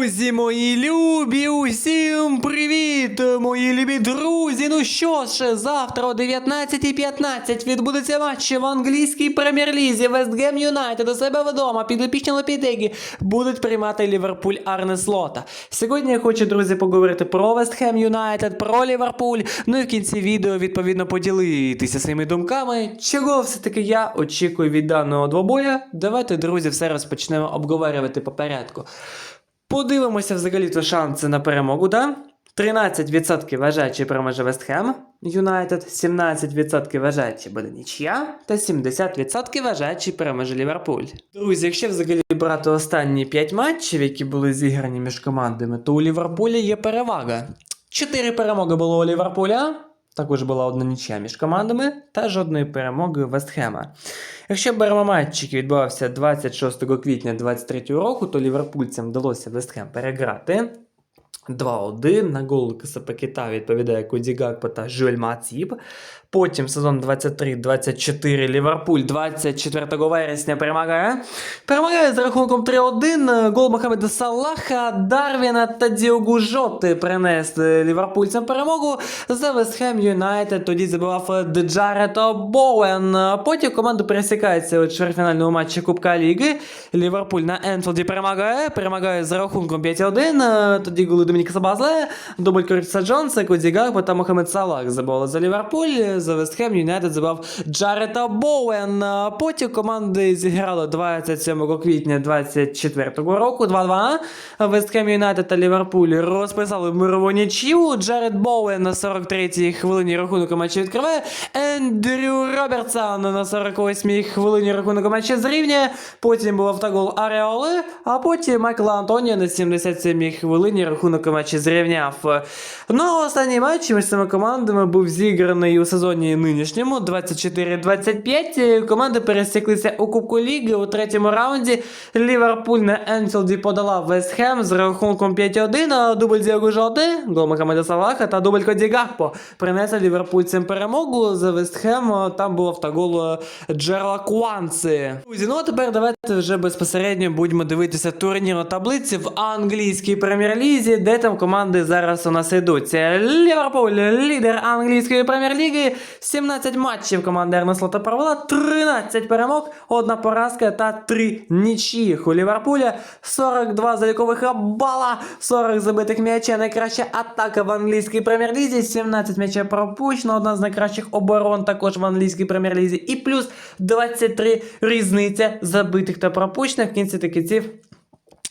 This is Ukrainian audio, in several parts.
Друзі, мої любі, усім привіт, мої любі друзі. Ну що ж, завтра о 19.15 відбудеться матчі в англійській прем'єр-лізі. Вестгем Юнайтед у себе вдома. Підопічні Лопітеги будуть приймати Ліверпуль Арне Слота. Сьогодні я хочу, друзі, поговорити про Вестхем Юнайтед, про Ліверпуль. Ну і в кінці відео відповідно поділитися своїми думками. Чого все-таки я очікую від даного двобоя? Давайте, друзі, все розпочнемо обговорювати по порядку. Подивимося взагалі-то шанси на перемогу, да? 13% вважають, чи переможе Вестхем Юнайтед, 17% вважають, чи буде нічия, та 70% вважають, чи переможе Ліверпуль. Друзі, якщо взагалі брати останні 5 матчів, які були зіграні між командами, то у Ліверпуля є перевага. 4 перемоги було у Ліверпуля, також була одна нічия між командами, та жодної перемоги Вестхема. Якщо беремо матч, який відбувався 26 квітня 2023 року, то ліверпульцям вдалося Вестхем переграти. 2-1 на гол Кисапакіта відповідає Коді Гакпо та Жюель Матіп. Потім сезон 23-24 Ліверпуль 24 вересня перемагає. Перемагає з рахунком 3-1. Гол Мохамеда Салаха, Дарвіна та Діогу Жоти принесли ліверпульцям перемогу. За Вестхем Юнайтед тоді забивав Джарето Боуен. Потім команда пересікається у чвертьфінальному матчі Кубка Ліги. Ліверпуль на Енфілді перемагає. Перемагає з рахунком 5-1. Тоді голи Домініка Сабазле, дубль Куртіса Джонса, Коді Гарпо та Мохамед Салах забивали за Ліверпуль. За Вестхем Юнайтед забив Джарета Боуен. Потім команди зіграли 27 квітня 24 року 2-2. Вестхем Юнайтед та Ліверпуль розписали мирову нічию. Джаред Боуен на 43-й хвилині рахунок матчу відкриває. Ендрю Робертсон на 48-й хвилині рахунок матчу зрівнює. Потім був автогол Аріоли, а потім Майкла Антонія на 77-й хвилині рахунок матчу зрівняв. Ну, а останній матч між цими командами був зіграний у сезоні нинішньому 24-25. Команди пересіклися у Кубку Ліги у третьому раунді. Ліверпуль на Енфілді подала Вестхем з рахунком 5-1, а дубль Діагу Жоти, гол Мохамеда Салаха та дубль Коді Гакпо принесли ліверпульцям перемогу. За Вестхем там був автогол Джерла Куанци. Друзі, ну а тепер давайте вже безпосередньо будемо дивитися турнірну таблиці в англійській прем'єр-лізі, де там команди зараз у нас йдуть. Ліверпуль, лідер англійської прем'єр-ліги. 17 матчів команда Ернеслота провела, 13 перемог, одна поразка та 3 нічиїх. У Ліверпуля 42 залікових бала, 40 забитих м'яча. Найкраща атака в англійській прем'єр-лізі, 17 м'ячів пропущено, одна з найкращих оборон також в англійській прем'єр-лізі. І плюс 23 різниця забитих та пропущених. В кінці кінців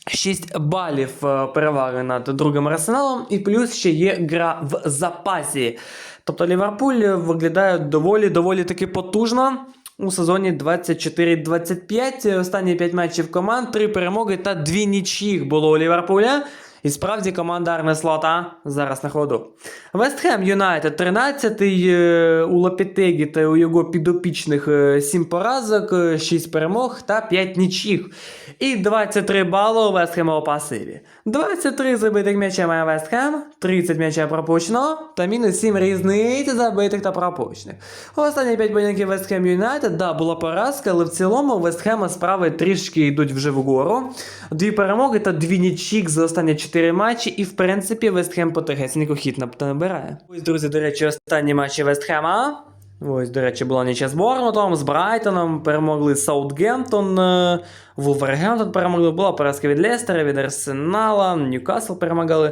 6 балів е, переваги над другим арсеналом, і плюс ще є гра в запасі. Тобто Ліверпуль виглядає доволі доволі таки потужно. У сезоні 24-25 останні 5 матчів команд, 3 перемоги та 2 нічїх було у Ліверпуля. І справді команда Арне Слота зараз на ходу. Вестхем Юнайтед 13-й е, у Лапітегі та у його підопічних 7 поразок, 6 перемог та 5 нічїх. І 23 бали у Вестхема у пасиві. 23 забитих м'яча має Вестхем, 30 м'яча пропущено та мінус 7 різниць забитих та пропущених. Останні 5 поєдинків Вестхем Юнайтед, да, була поразка, але в цілому Вестхема справи трішки йдуть вже вгору. Дві перемоги та дві нічік за останні 4 матчі, і в принципі Вестхем потихесенько хід набирає. Ось, друзі, до речі, останні матчі Вестхема. Ось, до речі, була нічия з Борнмутом, з Брайтоном, перемогли Саутгемптон, е, Вулвергемптон перемогли, була поразка від Лестера, від Арсенала, Ньюкасл перемагали.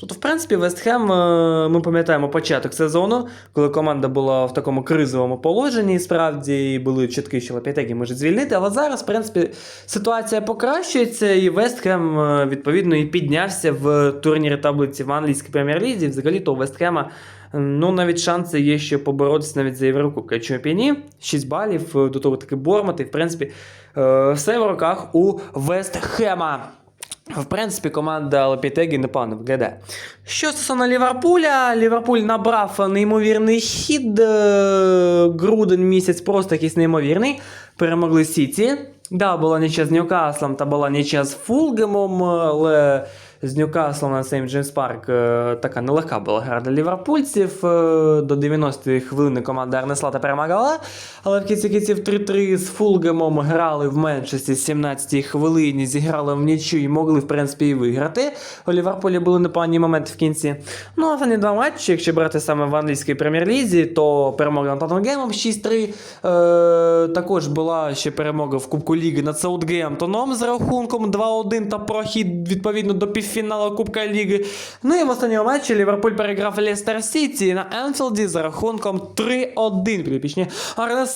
Тобто, в принципі, Вестхем, е, ми пам'ятаємо початок сезону, коли команда була в такому кризовому положенні, і справді були чутки, що Лапітегі може звільнити. Але зараз, в принципі, ситуація покращується, і Вестхем, е, відповідно, і піднявся в турнірі таблиці в англійській прем'єр-лізі. Взагалі-то у Вестхема Ну, навіть шанси є, що поборотися навіть за Єврокубка. Якщо Чемпіоні, 6 балів, е, до того таки Бормат, і в принципі все в руках у Вестхема. В принципі, команда Лопітегі непогано виглядає. Що стосовно Ліверпуля, Ліверпуль набрав неймовірний хід. е, Грудень місяць просто якийсь неймовірний. Перемогли Сіті. Да, була ніч з Ньюкаслом та була нічия з Фулгемом, але з Ньюкаслом на Сейм Джеймс Парк така нелегка була гра для ліверпульців. Е, До 90-ї хвилини команда Арнеслата перемагала, але в кінці кінців 3-3 з Фулгемом грали в меншості 17-й хвилині, зіграли в нічю і могли, в принципі, і виграти. У Ліверпулі були непогані моменти в кінці. Ну, а останні два матчі, якщо брати саме в англійській прем'єр-лізі, то перемога над Тоттенгемом 6-3. Е, також була ще перемога в Кубку Ліги над Саутгемптоном з рахунком 2-1 та прохід відповідно до півфіналу Кубка Ліги. Ну і в останньому матчі Ліверпуль переграв Лестер Сіті на Енфілді з рахунком 3-1. Підопічні Арне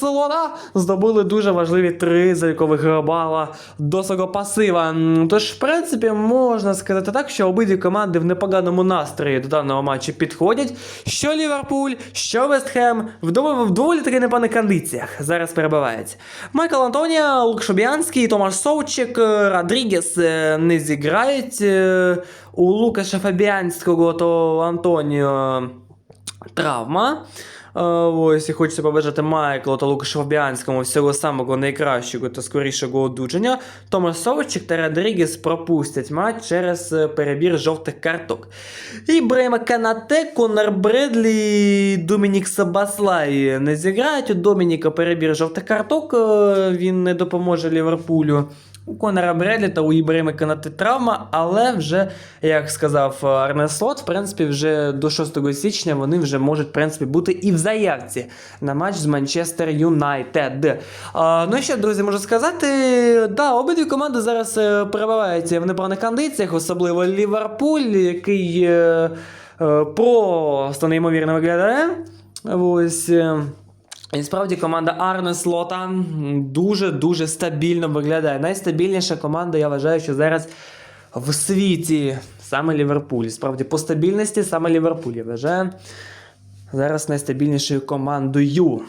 здобули дуже важливі три залікових бала до свого пасива. Тож, в принципі, можна сказати так, що обидві команди в непоганому настрої до даного матчу підходять. Що Ліверпуль, що Вестхем в доволі, таки непоганих кондиціях зараз перебувають. Майкл Антонія, Лук Шобіанський, Томаш Совчик, е, Родрігес е, не зіграють. У Лукаша Фабіанського то Антоніо травма. Е, Ось і хочеться побажати Майклу та Лукашу Фабіанському всього самого найкращого та скорішого одужання. Томас Совчик та Родрігес пропустять матч через е, перебір жовтих карток. Ібрейма Канате, Конор Бредлі, Домінік Сабаслай не зіграють. У Домініка перебір жовтих карток. е, Він не допоможе Ліверпулю. У Конора Бредлі та у Ібрейма Канате травма, але вже, як сказав е, Арне Слот, в принципі, вже до 6 січня вони вже можуть в принципі, бути і в заявці на матч з Манчестер Юнайтед. Ну і що, друзі, можу сказати, да, обидві команди зараз е, перебуваються в непоганих кондиціях, особливо Ліверпуль, який е, е, просто неймовірно виглядає. Ось. І справді команда Арне Слота дуже-дуже стабільно виглядає. Найстабільніша команда, я вважаю, що зараз в світі саме Ліверпуль. Справді, по стабільності саме Ліверпуль, я вважаю. Зараз найстабільнішою командою.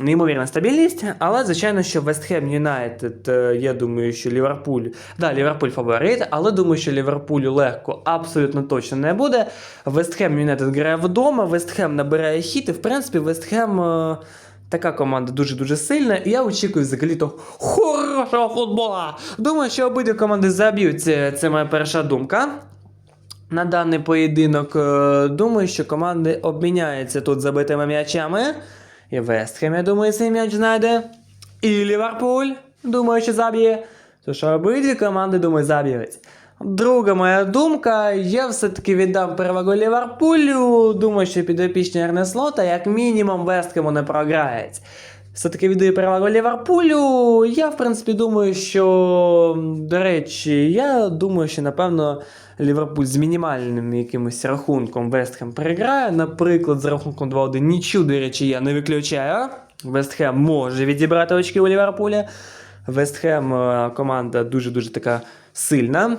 Неймовірна стабільність, але звичайно, що Вестхем Юнайтед, я думаю, що Ліверпуль. Да, Ліверпуль фаворит, але думаю, що Ліверпулю легко абсолютно точно не буде. Вестхем Юнайтед грає вдома, Вестхем набирає хіт, і в принципі Вестхем. Така команда дуже-дуже сильна, і я очікую взагалі-то хорошого футбола. Думаю, що обидві команди заб'ються. Це моя перша думка. На даний поєдинок е, думаю, що команди обміняються тут забитими м'ячами. І Вестхем, я думаю, цей м'яч знайде. І Ліверпуль, думаю, що заб'є. Тож обидві команди, думаю, заб'ють. Друга моя думка, я все-таки віддам перевагу Ліверпулю. Думаю, що підопічні Ернеслота, як мінімум, Вестхему не програють. Все-таки віддаю перевагу Ліверпулю. Я, в принципі, думаю, що, до речі, я думаю, що напевно Ліверпуль з мінімальним якимось рахунком Вестхем переграє. Наприклад, з рахунком 2-1 нічу, до речі, я не виключаю. Вестхем може відібрати очки у Ліверпуля. Вестхем е, команда дуже-дуже така сильна.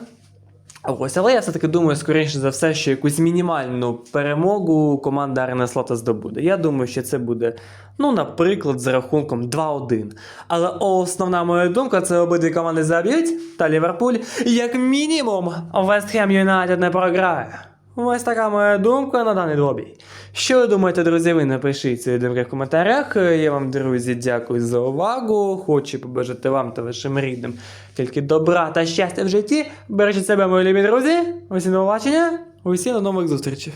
Ось, але я все-таки думаю, скоріше за все, що якусь мінімальну перемогу команда Арена Слота здобуде. Я думаю, що це буде, ну, наприклад, з рахунком 2-1. Але основна моя думка це обидві команди заб'ють, та Ліверпуль, як мінімум, Вестхем Юнайтед не програє. Ось така моя думка на даний добій. Що ви думаєте, друзі, ви напишіть думки в коментарях. Я вам, друзі, дякую за увагу. Хочу побажати вам та вашим рідним тільки добра та щастя в житті. Бережіть себе, мої любі друзі. Усім до побачення, усім до нових зустрічей.